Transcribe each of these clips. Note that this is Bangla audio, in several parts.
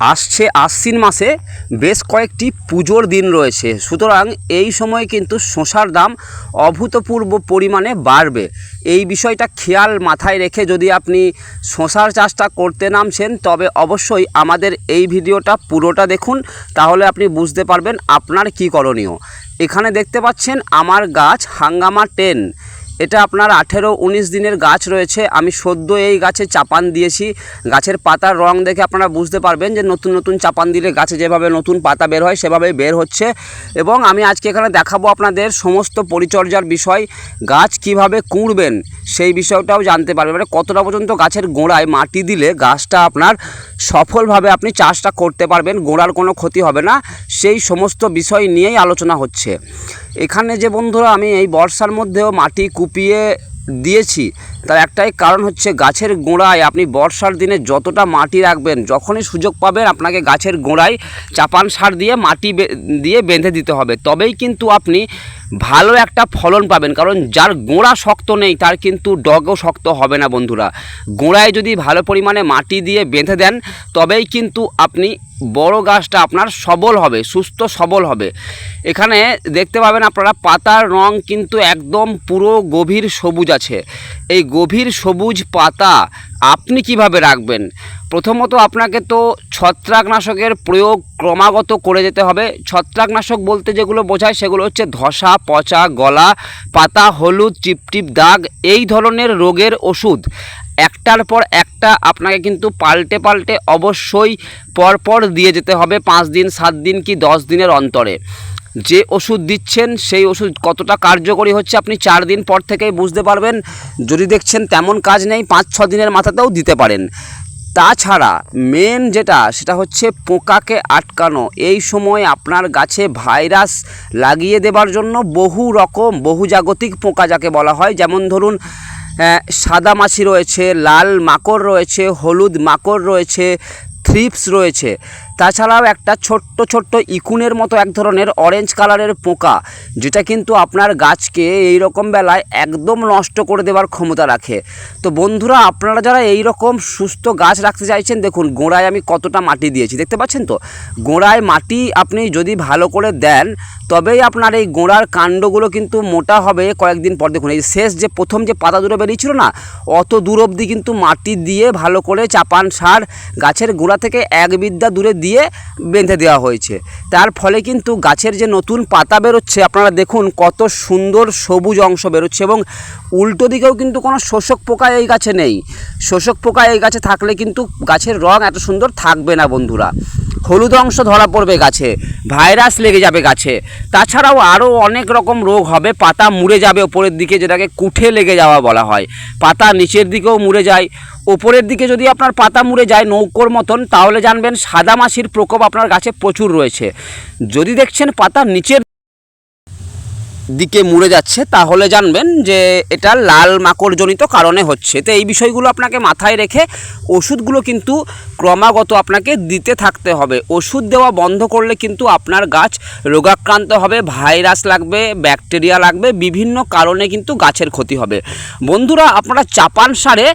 আসছে আশ্বিন মাসে বেশ কয়েকটি পুজোর দিন রয়েছে। সুতরাং এই সময় কিন্তু শসার দাম অভূতপূর্ব পরিমাণে বাড়বে। এই বিষয়টা খেয়াল মাথায় রেখে যদি আপনি শশার চাষটা করতে নামছেন, তবে অবশ্যই আমাদের এই ভিডিওটা পুরোটা দেখুন, তাহলে আপনি বুঝতে পারবেন আপনার কী করণীয়। এখানে দেখতে পাচ্ছেন আমার গাছ হাঙ্গামা টেন। এটা আপনার আঠেরো উনিশ দিনের গাছ রয়েছে। আমি সদ্য এই গাছে চাপান দিয়েছি। গাছের পাতার রং দেখে আপনারা বুঝতে পারবেন যে নতুন নতুন চাপান দিলে গাছে যেভাবে নতুন পাতা বের হয় সেভাবে বের হচ্ছে। এবং আমি আজকে এখানে দেখাবো আপনাদের সমস্ত পরিচর্যার বিষয়, গাছ কীভাবে কুঁড়বেন সেই বিষয়টাও জানতে পারবেন। মানে কতটা পর্যন্ত গাছের গোড়ায় মাটি দিলে গাছটা আপনার সফলভাবে আপনি চাষটা করতে পারবেন, গোড়ার কোনো ক্ষতি হবে না। সেই সমস্ত বিষয় নিয়েই আলোচনা হচ্ছে। এখানে যে বন্ধুরা, আমি এই বর্ষার মধ্যেও মাটি কুপিয়ে দিয়েছি। তার একটাই কারণ হচ্ছে গাছের গোড়ায় আপনি বর্ষার দিনে যতটা মাটি রাখবেন, যখনই সুযোগ পাবেন আপনাকে গাছের গোড়ায় চাপান সার দিয়ে মাটি দিয়ে বেঁধে দিতে হবে। তবেই কিন্তু আপনি ভালো একটা ফলন পাবেন, কারণ যার গোড়া শক্ত নেই, তার কিন্তু ডগও শক্ত হবে না বন্ধুরা। গোড়ায় যদি ভালো পরিমাণে মাটি দিয়ে বেঁধে দেন, তবেই কিন্তু আপনি বড় গাছটা আপনার সবল হবে, সুস্থ সবল হবে। এখানে দেখতে পাবেন আপনারা, পাতার রং কিন্তু একদম পুরো গভীর সবুজ আছে। এই গভীর সবুজ পাতা আপনি কীভাবে রাখবেন? প্রথমত আপনাকে তো ছত্রাকনাশকের প্রয়োগ ক্রমাগত করে যেতে হবে। ছত্রাকনাশক বলতে যেগুলো বোঝায় সেগুলো হচ্ছে ধসা, পচা, গলা, পাতা, হলুদ, টিপটিপ, দাগ এই ধরনের রোগের ওষুধ। একটার পর একটা আপনাকে কিন্তু পাল্টে পাল্টে অবশ্যই পরপর দিয়ে যেতে হবে পাঁচ দিন, সাত দিন কি দশ দিনের অন্তরে। যে ওষুধ দিচ্ছেন, সেই ওষুধ কতটা কার্যকরী হচ্ছে আপনি চার দিন পর থেকেই বুঝতে পারবেন। যদি দেখছেন তেমন কাজ নেই, পাঁচ, ছ দিনের মাথাতেও দিতে পারেন। তাছাড়া মেন যেটা, সেটা হচ্ছে পোকাকে আটকানো। এই সময় আপনার গাছে ভাইরাস লাগিয়ে দেবার জন্য বহু রকম, বহু জাগতিক পোকা যাকে বলা হয়। যেমন ধরুন সাদা মাছি রয়েছে, লাল মাকড় রয়েছে, হলুদ মাকড় রয়েছে, থ্রিপস রয়েছে। তাছাড়াও একটা ছোট্ট ছোট্ট ইকুনের মতো এক ধরনের অরেঞ্জ কালারের পোকা, যেটা কিন্তু আপনার গাছকে এই রকম বেলায় একদম নষ্ট করে দেওয়ার ক্ষমতা রাখে। তো বন্ধুরা, আপনারা যারা এই রকম সুস্থ গাছ রাখতে চাইছেন, দেখুন গোড়ায় আমি কতটা মাটি দিয়েছি, দেখতে পাচ্ছেন তো? গোড়ায় মাটি আপনি যদি ভালো করে দেন, তবেই আপনার এই গোড়ার কাণ্ডগুলো কিন্তু মোটা হবে কয়েকদিন পর। দেখুন, এই শেষ যে প্রথম যে পাতা দুটো বেরিয়েছিল না, অত দূর অবধি কিন্তু মাটি দিয়ে ভালো করে চাপান সার গাছের গোড়া থেকে এক বিদ্যা দূরে দিয়ে বেঁধে দেওয়া হয়েছে। তার ফলে কিন্তু গাছের যে নতুন পাতা বেরোচ্ছে, আপনারা দেখুন কত সুন্দর সবুজ অংশ বেরোচ্ছে এবং উল্টো দিকেও কিন্তু কোনো শোষক পোকা এই গাছে নেই। শোষক পোকা এই গাছে থাকলে কিন্তু গাছের রং এত সুন্দর থাকবে না বন্ধুরা। হলুদ অংশ ধরা পড়বে গাছে, ভাইরাস লেগে যাবে গাছে। তাছাড়াও আরও অনেক রকম রোগ হবে, পাতা মুড়ে যাবে ওপরের দিকে যেটাকে কুঠে লেগে যাওয়া বলা হয়। পাতা নিচের দিকেও মুড়ে যায়। ওপরের দিকে যদি আপনার পাতা মুড়ে যায় নৌকোর মতন, তাহলে জানবেন সাদা মাছির প্রকোপ আপনার গাছে প্রচুর রয়েছে। যদি দেখছেন পাতা নিচের দিকে মুড়ে যাচ্ছে, তাহলে জানবেন যে এটা লাল মাকড়জনিত কারণে হচ্ছে। তো এই বিষয়গুলো আপনাকে মাথায় রেখে ওষুধগুলো কিন্তু ক্রমাগত আপনাকে দিতে থাকতে হবে। ওষুধ দেওয়া বন্ধ করলে কিন্তু আপনার গাছ রোগাক্রান্ত হবে, ভাইরাস লাগবে, ব্যাকটেরিয়া লাগবে, বিভিন্ন কারণে কিন্তু গাছের ক্ষতি হবে। বন্ধুরা, আপনারা চাপান সারে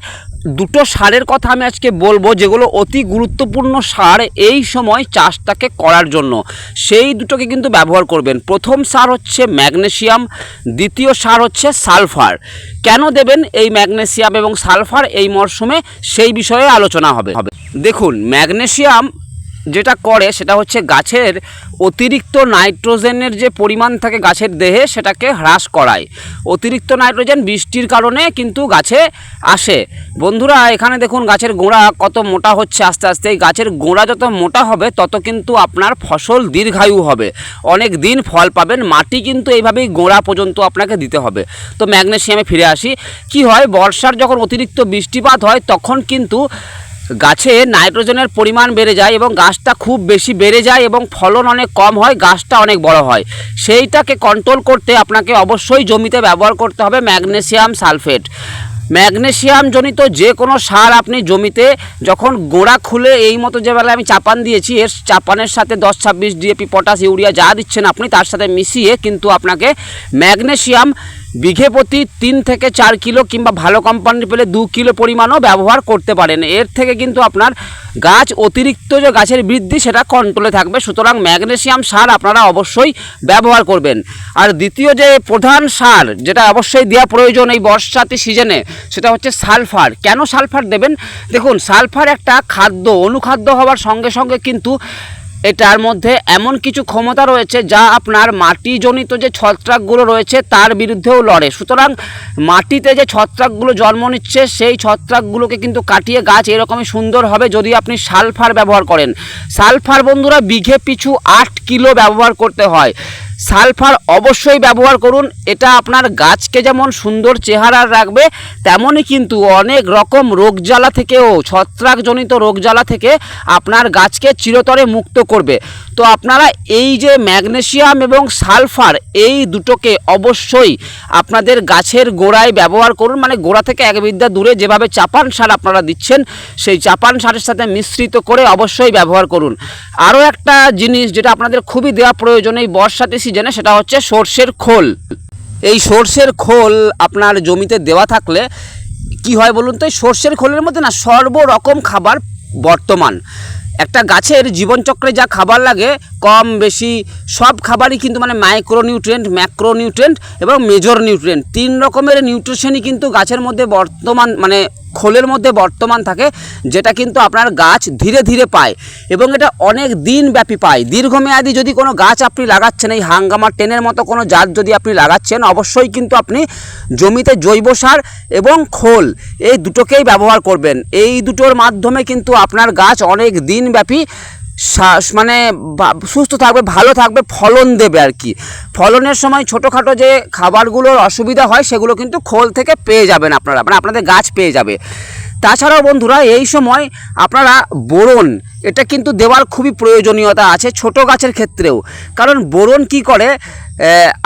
দুটো সারের কথা আমি আজকে বলব, যেগুলো অতি গুরুত্বপূর্ণ সার এই সময় চাষটাকে করার জন্য। সেই দুটোকে কিন্তু ব্যবহার করবেন। প্রথম সার হচ্ছে ম্যাগনেশিয়াম দ্বিতীয় সার হচ্ছে সালফার। কেন দেবেন এই ম্যাগনেশিয়াম এবং সালফার এই মরশুমে? সেই বিষয়ে আলোচনা হবে। দেখুন, ম্যাগনেসিয়াম যেটা করে সেটা হচ্ছে গাছের অতিরিক্ত নাইট্রোজেনের যে পরিমাণ থাকে গাছের দেহে সেটাকে হ্রাস করায়। অতিরিক্ত নাইট্রোজেন বৃষ্টির কারণে কিন্তু গাছে আসে। বন্ধুরা, এখানে দেখুন গাছের গোড়া কত মোটা হচ্ছে আস্তে আস্তে। এই গাছের গোড়া যত মোটা হবে, তত কিন্তু আপনার ফসল দীর্ঘায়ু হবে। অনেক দিন ফল পাবেন, মাটি কিন্তু এইভাবেই গোড়া পর্যন্ত আপনাকে দিতে হবে। তো ম্যাগনেসিয়ামে ফিরে আসি। কি হয়, বর্ষার যখন অতিরিক্ত বৃষ্টিপাত হয়, তখন কিন্তু গাছে নাইট্রোজেনের পরিমাণ বেড়ে যায় এবং গাছটা খুব বেশি বেড়ে যায় এবং ফলন অনেক কম হয়, গাছটা অনেক বড় হয়। সেইটাকে কন্ট্রোল করতে আপনাকে অবশ্যই জমিতে ব্যবহার করতে হবে ম্যাগনেসিয়াম সালফেট। ম্যাগনেসিয়াম জনিত যে কোনো সার আপনি জমিতে যখন গোড়া খুলে এই মতো যে আমি চাপান দিয়েছি, এর চাপানের সাথে দশ ছাব্বিশ ডিএপি পটাশ ইউরিয়া যা দিচ্ছেন আপনি তার সাথে মিশিয়ে কিন্তু আপনাকে ম্যাগনেসিয়াম বিঘে প্রতি তিন থেকে চার কিলো কিংবা ভালো কোম্পানির পেলে দু কিলো পরিমাণও ব্যবহার করতে পারেন। এর থেকে কিন্তু আপনার গাছ অতিরিক্ত যে গাছের বৃদ্ধি সেটা কন্ট্রোলে থাকবে। সুতরাং ম্যাগনেসিয়াম সার আপনারা অবশ্যই ব্যবহার করবেন। আর দ্বিতীয় যে প্রধান সার যেটা অবশ্যই দেওয়া প্রয়োজন এই বর্ষাতি সিজনে, সেটা হচ্ছে সালফার। কেন সালফার দেবেন? দেখুন, সালফার একটা খাদ্য, অনুখাদ্য হওয়ার সঙ্গে সঙ্গে কিন্তু এটার মধ্যে এমন কিছু ক্ষমতা রয়েছে যা আপনার মাটিজনিত যে ছত্রাকগুলো রয়েছে তার বিরুদ্ধেও লড়ে। সুতরাং মাটিতে যে ছত্রাকগুলো জন্ম নিচ্ছে, সেই ছত্রাকগুলোকে কিন্তু কাটিয়ে গাছ এরকমই সুন্দর হবে যদি আপনি সালফার ব্যবহার করেন। সালফার বন্ধুরা, বিঘে পিছু আট কিলো ব্যবহার করতে হয়। সালফার অবশ্যই ব্যবহার করুন। এটা আপনার গাছকে যেমন সুন্দর চেহারা রাখবে, তেমনই কিন্তু অনেক রকম রোগ জ্বালা থেকেও, ছত্রাকজনিত রোগ জ্বালা থেকে আপনার গাছকে চিরতরে মুক্ত করবে। তো আপনারা এই যে ম্যাগনেশিয়াম এবং সালফার, এই দুটোকে অবশ্যই আপনাদের গাছের গোড়ায় ব্যবহার করুন। মানে গোড়া থেকে এক বিদ্যা দূরে যেভাবে চাপান সার আপনারা দিচ্ছেন, সেই চাপান সারের সাথে মিশ্রিত করে অবশ্যই ব্যবহার করুন। আরও একটা জিনিস যেটা আপনাদের খুবই দেওয়া প্রয়োজন এই বর্ষাতে সিজনে, সেটা হচ্ছে সর্ষের খোল। এই সর্ষের খোল আপনার জমিতে দেওয়া থাকলে কি হয় বলুন তো, এই সর্ষের খোলের মধ্যে না সর্বরকম খাবার বর্তমান। একটা গাছের জীবনচক্রে যা খাবার লাগে, কম, বেশি, সব খাবারই কিন্তু মানে মাইক্রোনিউট্রিয়েন্ট ম্যাক্রোনিউট্রিয়েন্ট এবং মেজর নিউট্রিয়েন্ট তিন রকমের নিউট্রিশনই কিন্তু গাছের মধ্যে বর্তমান মানে খোলের মধ্যে বর্তমান থাকে, যেটা কিন্তু আপনার গাছ ধীরে ধীরে পায় এবং এটা অনেক দিন ব্যাপী পায়। দীর্ঘমেয়াদী যদি কোনো গাছ আপনি লাগাচ্ছেন, এই হাঙ্গামা টেনের মতো কোনো জাত যদি আপনি লাগাচ্ছেন, অবশ্যই কিন্তু আপনি জমিতে জৈব সার এবং খোল এই দুটোকেই ব্যবহার করবেন। এই দুটোর মাধ্যমে কিন্তু আপনার গাছ অনেক দিন ব্যাপী শ্বাস মানে সুস্থ থাকবে, ভালো থাকবে, ফলন দেবে আর কি। ফলনের সময় ছোটোখাটো যে খাবারগুলোর অসুবিধা হয়, সেগুলো কিন্তু খোল থেকে পেয়ে যাবেন আপনারা মানে আপনাদের গাছ পেয়ে যাবে। তাছাড়াও বন্ধুরা, এই সময় আপনারা বোরন, এটা কিন্তু দেওয়ার খুবই প্রয়োজনীয়তা আছে ছোট গাছের ক্ষেত্রেও। কারণ বোরন কি করে?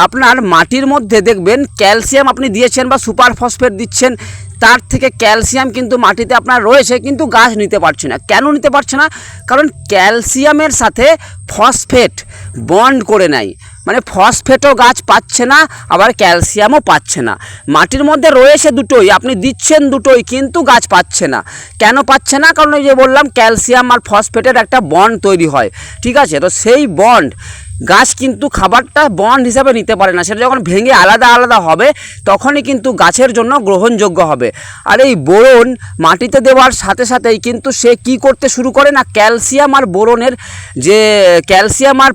আপনার মাটির মধ্যে দেখবেন, ক্যালসিয়াম আপনি দিয়েছেন বা সুপার ফসফেট দিচ্ছেন তার থেকে ক্যালসিয়াম কিন্তু মাটিতে আপনার রয়েছে, কিন্তু গাছ নিতে পারছে না। কেন নিতে পারছে না? কারণ ক্যালসিয়ামের সাথে ফসফেট বন্ড করে নেয়। মানে ফসফেটও গাছ পাচ্ছে না, আবার ক্যালসিয়ামও পাচ্ছে না। মাটির মধ্যে রয়েছে দুটোই, আপনি দিচ্ছেন দুটোই, কিন্তু গাছ পাচ্ছে না। কেন পাচ্ছে না? কারণ ওই যে বললাম, ক্যালসিয়াম আর ফসফেটের একটা বন্ড তৈরি হয়। ঠিক আছে? তো সেই বন্ড গাছ কিন্তু খাবারটা বন্ড হিসাবে নিতে পারে না। সেটা যখন ভেঙে আলাদা আলাদা হবে, তখনই কিন্তু গাছের জন্য গ্রহণযোগ্য হবে। আর এই বোরন মাটিতে দেওয়ার সাথে সাথেই কিন্তু সে কি করতে শুরু করে না? ক্যালসিয়াম আর বোরনের যে, ক্যালসিয়াম আর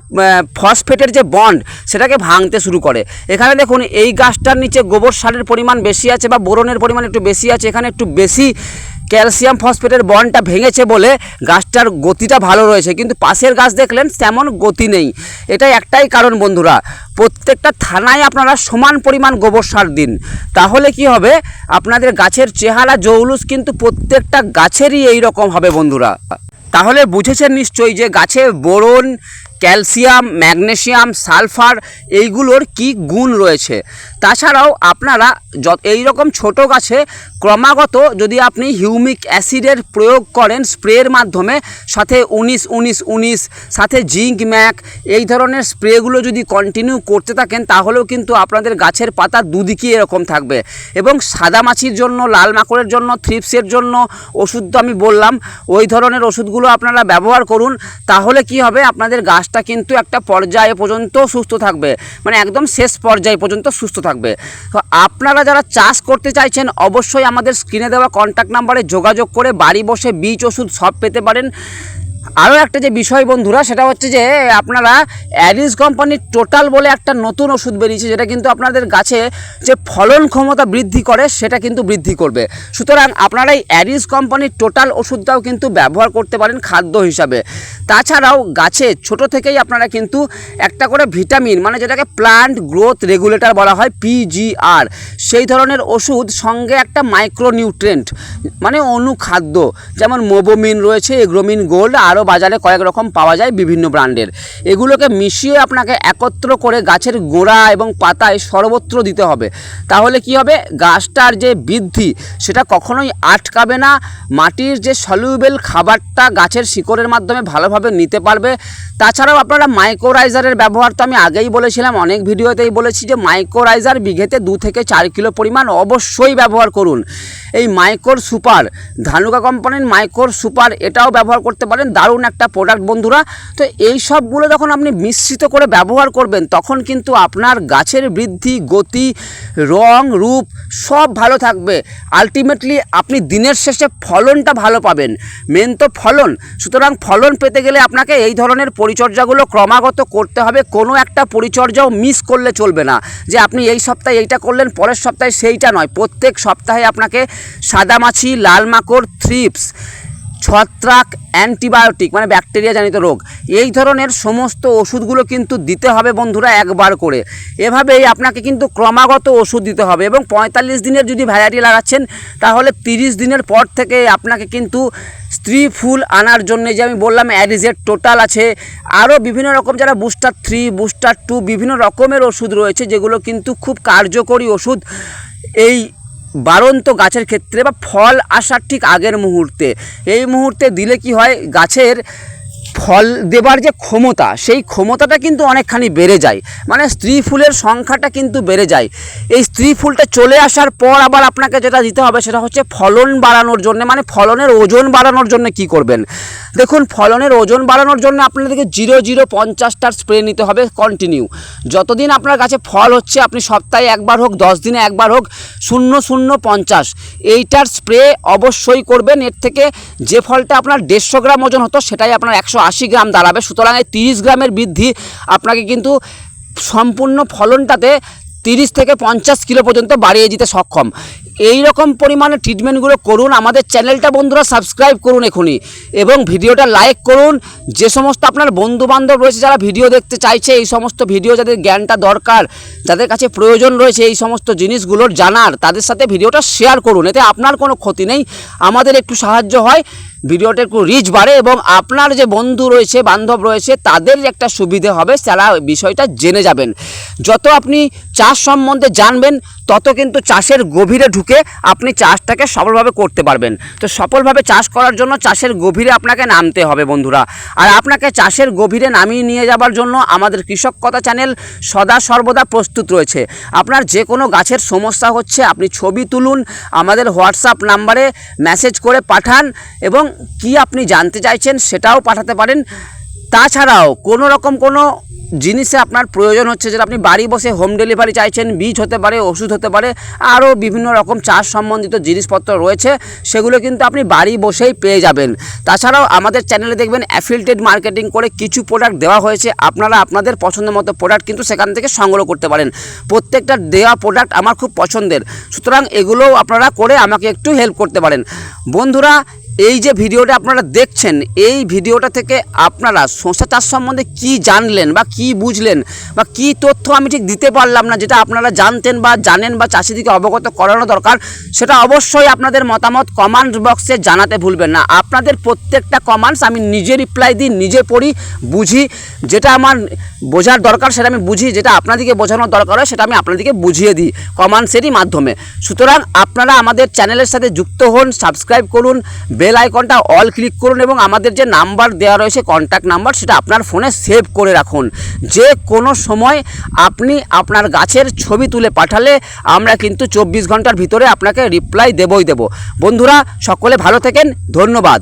ফসফেটের যে বন্ড, সেটাকে ভাঙতে শুরু করে। এখানে দেখুন, এই গাছটার নিচে গোবর সারের পরিমাণ বেশি আছে বা বোরনের পরিমাণ একটু বেশি আছে, এখানে একটু বেশি ক্যালসিয়াম ফসফেটের বন্ডটা ভেঙেছে বলে গাছটার গতিটা ভালো রয়েছে। কিন্তু পাশের গাছ দেখলেন তেমন গতি নেই। এটা একটাই কারণ বন্ধুরা। প্রত্যেকটা থানায় আপনারা সমান পরিমাণ গোবর সার দিন। তাহলে কি হবে? আপনাদের গাছের চেহারা, জৌলুস কিন্তু প্রত্যেকটা গাছেরই এই রকম হবে বন্ধুরা। তাহলে বুঝেছেন নিশ্চয়ই যে গাছে বোরন, ক্যালসিয়াম, ম্যাগনেসিয়াম, সালফার এইগুলোর কি গুণ রয়েছে। তাছাড়াও আপনারা এই রকম ছোট গাছে ক্রমাগত যদি আপনি হিউমিক অ্যাসিডের প্রয়োগ করেন স্প্রের মাধ্যমে, সাথে উনিশ উনিশ উনিশ, সাথে জিঙ্ক, ম্যাক, এই ধরনের স্প্রেগুলো যদি কন্টিনিউ করতে থাকেন, তাহলেও কিন্তু আপনাদের গাছের পাতা দুদিকেই এরকম থাকবে। এবং সাদা মাছির জন্য, লাল মাকড়ের জন্য, থ্রিপসের জন্য ওষুধ তো আমি বললাম, ওই ধরনের ওষুধগুলো আপনারা ব্যবহার করুন, তাহলে কি হবে? আপনাদের গাছটা কিন্তু একটা পর্যায়ে পর্যন্ত সুস্থ থাকবে। মানে একদম শেষ পর্যায়ে পর্যন্ত সুস্থ থাকবে। তো আপনারা যারা চাষ করতে চাইছেন, অবশ্যই আমাদের স্ক্রিনে দেওয়া কন্ট্যাক্ট নাম্বারে যোগাযোগ করে বাড়ি বসে বীজ ওষুধ সব পেতে পারেন। আরও একটা যে বিষয় বন্ধুরা, সেটা হচ্ছে যে আপনারা অ্যারিস কোম্পানির টোটাল বলে একটা নতুন ওষুধ বেরিয়েছে, যেটা কিন্তু আপনাদের গাছে যে ফলন ক্ষমতা বৃদ্ধি করে, সেটা কিন্তু বৃদ্ধি করবে। সুতরাং আপনারা এই অ্যারিস কোম্পানির টোটাল ওষুধটাও কিন্তু ব্যবহার করতে পারেন খাদ্য হিসাবে। তাছাড়াও গাছে ছোট থেকেই আপনারা কিন্তু একটা করে ভিটামিন মানে যেটাকে প্লান্ট গ্রোথ রেগুলেটর বলা হয় পিজিআর সেই ধরনের ওষুধ সঙ্গে একটা মাইক্রোনিউট্রেন্ট মানে অনুখাদ্য, যেমন মোবোমিন রয়েছে এগ্রোমিন গোল্ড আরও বাজারে কয়েক রকম পাওয়া যায় বিভিন্ন ব্র্যান্ডের। এগুলোকে মিশিয়ে আপনাকে একত্র করে গাছের গোড়া এবং পাতায় সর্বত্র দিতে হবে। তাহলে কি হবে? গাছটার যে বৃদ্ধি, সেটা কখনোই আটকাবে না। মাটির যে সলিউবেল খাবারটা গাছের শিকড়ের মাধ্যমে ভালোভাবে নিতে পারবে। তাছাড়াও আপনারা মাইক্রোরাইজারের ব্যবহার তো আমি আগেই বলেছিলাম, অনেক ভিডিওতেই বলেছি যে মাইক্রোরাইজার বিঘেতে দু থেকে চার কিলো পরিমাণ অবশ্যই ব্যবহার করুন। এই মাইক্রোর সুপার ধানুকা কোম্পানির মাইক্রোর সুপার এটাও ব্যবহার করতে পারেন। দারুণ একটা প্রোডাক্ট বন্ধুরা। তো এই সবগুলো যখন আপনি মিশ্রিত করে ব্যবহার করবেন, তখন কিন্তু আপনার গাছের বৃদ্ধি, গতি, রং, রূপ সব ভালো থাকবে। আলটিমেটলি আপনি দিনের শেষে ফলনটা ভালো পাবেন। মেন তো ফলন। সুতরাং ফলন পেতে গেলে আপনাকে এই ধরনের পরিচর্যাগুলো ক্রমাগত করতে হবে। কোনো একটা পরিচর্যাও মিস করলে চলবে না। যে আপনি এই সপ্তাহে এইটা করলেন, পরের সপ্তাহে সেইটা নয়। প্রত্যেক সপ্তাহে আপনাকে সাদামাছি লাল মাকড় থ্রিপস ছত্রাক অ্যান্টিবায়োটিক মানে ব্যাকটেরিয়া জনিত রোগ। এই ধরনের সমস্ত ওষুধগুলো কিন্তু দিতে হবে বন্ধুরা একবার করে। এভাবেই আপনাকে কিন্তু ক্রমাগত ওষুধ দিতে হবে এবং পঁয়তাল্লিশ দিনের যদি ভ্যারাইটি লাগাচ্ছেন, তাহলে তিরিশ দিনের পর থেকে আপনাকে কিন্তু স্ত্রী ফুল আনার জন্য যে আমি বললাম, অ্যারিজের টোটাল আছে। আরও বিভিন্ন রকম যারা বুস্টার থ্রি, বুস্টার টু, বিভিন্ন রকমের ওষুধ রয়েছে, যেগুলো কিন্তু খুব কার্যকরী ওষুধ। এই বাড়ন্ত গাছের ক্ষেত্রে বা ফল আসার ঠিক আগের মুহূর্তে। এই মুহূর্তে দিলে কি হয়? গাছের ফল দেবার যে ক্ষমতা, সেই ক্ষমতাটা কিন্তু অনেকখানি বেড়ে যায়। মানে স্ত্রী ফুলের সংখ্যাটা কিন্তু বেড়ে যায়। এই স্ত্রী ফুলটা চলে আসার পর আবার আপনাকে যেটা দিতে হবে, সেটা হচ্ছে ফলন বাড়ানোর জন্য। মানে ফলনের ওজন বাড়ানোর জন্য কি করবেন? দেখুন, ফলনের ওজন বাড়ানোর জন্য আপনাদেরকে জিরো জিরো পঞ্চাশটার স্প্রে নিতে হবে কন্টিনিউ যতদিন আপনার কাছে ফল হচ্ছে, আপনি সপ্তাহে একবার হোক, দশ দিনে একবার হোক, শূন্য শূন্য পঞ্চাশ। এইটার স্প্রে অবশ্যই করবেন। এর থেকে যে ফলটা আপনার দেড়শো গ্রাম ওজন হতো, সেটাই আপনার একশো আশি গ্রাম দাঁড়াবে। সুতরাং এই তিরিশ গ্রামের বৃদ্ধি আপনাকে কিন্তু সম্পূর্ণ ফলনটাতে তিরিশ থেকে পঞ্চাশ কিলো পর্যন্ত বাড়িয়ে দিতে সক্ষম। এই রকম পরিমাণে ট্রিটমেন্টগুলো করুন। আমাদের চ্যানেলটা বন্ধুরা সাবস্ক্রাইব করুন এখনই এবং ভিডিওটা লাইক করুন। যে সমস্ত আপনার বন্ধু বান্ধব রয়েছে যারা ভিডিও দেখতে চাইছে, এই সমস্ত ভিডিও যাদের জ্ঞানটা দরকার, যাদের কাছে প্রয়োজন রয়েছে এই সমস্ত জিনিসগুলোর জানার, তাদের সাথে ভিডিওটা শেয়ার করুন। এতে আপনার কোনো ক্ষতি নেই। আমাদের একটু সাহায্য হয়। ভিডিওটা একটু রিচ বাড়ে এবং আপনার যে বন্ধু রয়েছে, বান্ধব রয়েছে, তাদের একটা সুবিধে হবে, তারা বিষয়টা জেনে যাবেন। যত আপনি চাষ সম্বন্ধে জানবেন, তত কিন্তু চাষের গভীরে ঢুকে আপনি চাষটাকে সফলভাবে করতে পারবেন। তো সফলভাবে চাষ করার জন্য চাষের গভীরে আপনাকে নামতে হবে বন্ধুরা। আর আপনাকে চাষের গভীরে নামিয়ে নিয়ে যাবার জন্য আমাদের কৃষক কথা চ্যানেল সদা সর্বদা প্রস্তুত রয়েছে। আপনার যে কোনো গাছের সমস্যা হচ্ছে, আপনি ছবি তুলুন, আমাদের হোয়াটসঅ্যাপ নাম্বারে মেসেজ করে পাঠান এবং কি আপনি জানতে চাইছেন সেটাও পাঠাতে পারেন। তাছাড়াও কোনো রকম কোনো জিনিসে আপনার প্রয়োজন হচ্ছে যেটা আপনি বাড়ি বসে হোম ডেলিভারি চাইছেন, বীজ হতে পারে, ওষুধ হতে পারে, আরও বিভিন্ন রকম চাষ সম্বন্ধিত জিনিসপত্র রয়েছে, সেগুলো কিন্তু আপনি বাড়ি বসেই পেয়ে যাবেন। তাছাড়াও আমাদের চ্যানেলে দেখবেন অ্যাফিলিয়েটেড মার্কেটিং করে কিছু প্রোডাক্ট দেওয়া হয়েছে, আপনারা আপনাদের পছন্দের মতো প্রোডাক্ট কিন্তু সেখান থেকে সংগ্রহ করতে পারেন। প্রত্যেকটা দেওয়া প্রোডাক্ট আমার খুব পছন্দের, সুতরাং এগুলোও আপনারা করে আমাকে একটু হেল্প করতে পারেন। বন্ধুরা এই যে ভিডিওটা আপনারা দেখছেন, এই ভিডিওটা থেকে আপনারা শসা চাষ সম্বন্ধে কি জানলেন বা কি বুঝলেন বা কি তথ্য আমি ঠিক দিতে পারলাম না, যেটা আপনারা জানতেন বা জানেন বা চাষিদিকে অবগত করানো দরকার, সেটা অবশ্যই আপনাদের মতামত কমেন্ট বক্সে জানাতে ভুলবেন না। আপনাদের প্রত্যেকটা কমেন্টস আমি নিজে রিপ্লাই দিই, নিজে পড়ি, বুঝি, যেটা আমার বোঝার দরকার সেটা আমি বুঝি, যেটা আপনাদেরকে বোঝানোর দরকার হয় সেটা আমি আপনাদেরকে বুঝিয়ে দিই কমেন্টসেরই মাধ্যমে। সুতরাং আপনারা আমাদের চ্যানেলের সাথে যুক্ত হন সাবস্ক্রাইব করুন বেল আইকনটা অল ক্লিক করুন এবং আমাদের যে নাম্বার দেওয়া রয়েছে কন্ট্যাক্ট নাম্বার সেটা আপনার ফোনে সেভ করে রাখুন। যে কোনো সময় আপনি আপনার গাছের ছবি তুলে পাঠালে, আমরা কিন্তু চব্বিশ ঘণ্টার ভিতরে আপনাকে রিপ্লাই দেবই দেব। বন্ধুরা, সকলে ভালো থাকেন, ধন্যবাদ।